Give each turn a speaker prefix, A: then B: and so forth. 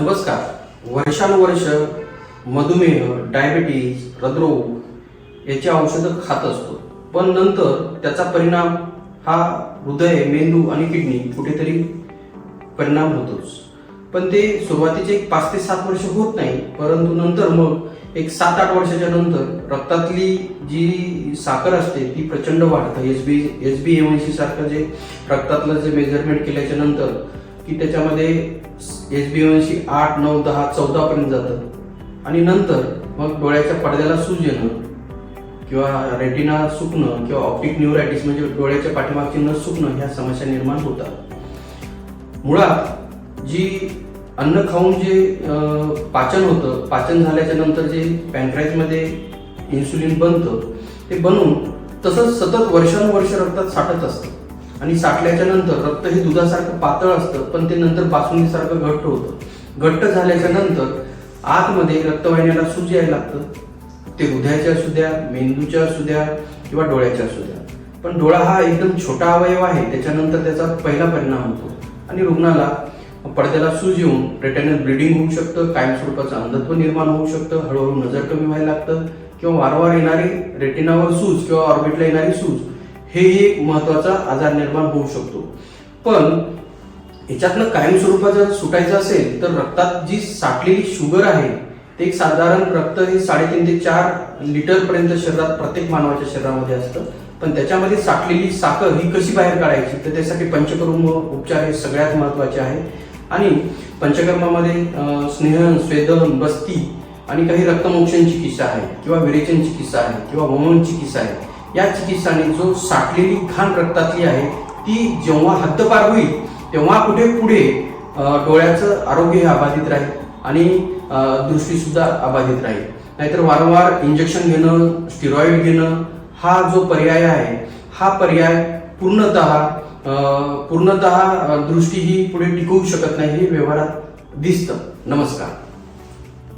A: नमस्कार. वर्षानुवर्ष मधुमेह डायबिटीज हृदरोग याची औषधं खात असतो. पण नंतर त्याचा परिणाम हा हृदय मेंदू आणि किडनी कुठेतरी परिणाम होतोच. पण ते सुरुवातीचे एक पाच ते सात वर्ष होत नाही परंतु नंतर मग एक सात आठ वर्षाच्या नंतर रक्तातली जी साखर असते ती प्रचंड वाढतं. एस बी एस बी एमआयसी सारखं जे रक्तातलं जे मेजरमेंट केल्याच्यानंतर की त्याच्यामध्ये एस बी एमआयसी आठ नऊ दहा चौदापर्यंत जातं. आणि नंतर मग डोळ्याच्या पडद्याला सूज येणं किंवा रेटिना सुकणं किंवा ऑप्टिक न्यूरायटिस म्हणजे डोळ्याच्या पाठीमागची न सुकणं ह्या समस्या निर्माण होतात. मुळात जी अन्न खाऊन जे पाचन होतं पाचन झाल्याच्यानंतर जे पॅनक्राईजमध्ये इन्सुलिन बनतं ते बनून तसंच सतत वर्षानुवर्ष रक्तात साठत असतं. आणि साठल्याच्या नंतर रक्त हे दुधासारखं पातळ असतं पण ते नंतर बासुंदीसारखं घट्ट होतं. घट्ट झाल्याच्यानंतर आतमध्ये रक्तवाहिन्याला सूज यायला लागतं. ते हृदयाच्या असू द्या मेंदूच्या असू द्या किंवा डोळ्याच्या असू द्या. पण डोळा हा एकदम छोटा अवयव आहे त्याच्यानंतर त्याचा पहिला परिणाम होतो. आणि रुग्णाला पडद्याला सूज येऊन रेटॅनल ब्लिडिंग होऊ शकतं कायमस्वरूपाचं अंधत्व निर्माण होऊ शकतं हळूहळू नजर कमी व्हायला लागतं किंवा वारंवार येणारी रेटिनावर सूज किंवा ऑर्बिटला येणारी सूज. हे एक महत्त्वाचा आजार निर्माण होऊ शकतो. पण याच्यातनं कायमस्वरूपात जर सुटायचं असेल तर रक्तात जी साठलेली शुगर आहे ते एक साधारण रक्त हे साडेतीन ते चार लिटर पर्यंत शरीरात प्रत्येक मानवाच्या शरीरामध्ये असतं. पण त्याच्यामध्ये साठलेली साखर ही कशी बाहेर काढायची? तर त्यासाठी पंचकर्म उपचार हे सगळ्यात महत्त्वाचे आहे. आणि पंचकर्मामध्ये स्नेहन स्वेदन बस्ती आणि काही रक्तमोक्षण चिकित्सा आहे किंवा विरेचन चिकित्सा आहे किंवा वमन चिकित्सा आहे. या चिकित्साने जो साठलेली घाण रक्तातली आहे ती जेव्हा हद्दपार होईल तेव्हा कुठे पुढे डोळ्याचं आरोग्य हे अबाधित राहील आणि दृष्टीसुद्धा अबाधित राहील. नाहीतर वारंवार इंजेक्शन घेणं स्टिरॉइड घेणं हा जो पर्याय आहे हा पर्याय पूर्णतः पूर्णत पूर्णतः दृष्टी ही पुढे टिकवू शकत नाही हे व्यवहारात दिसतं. नमस्कार.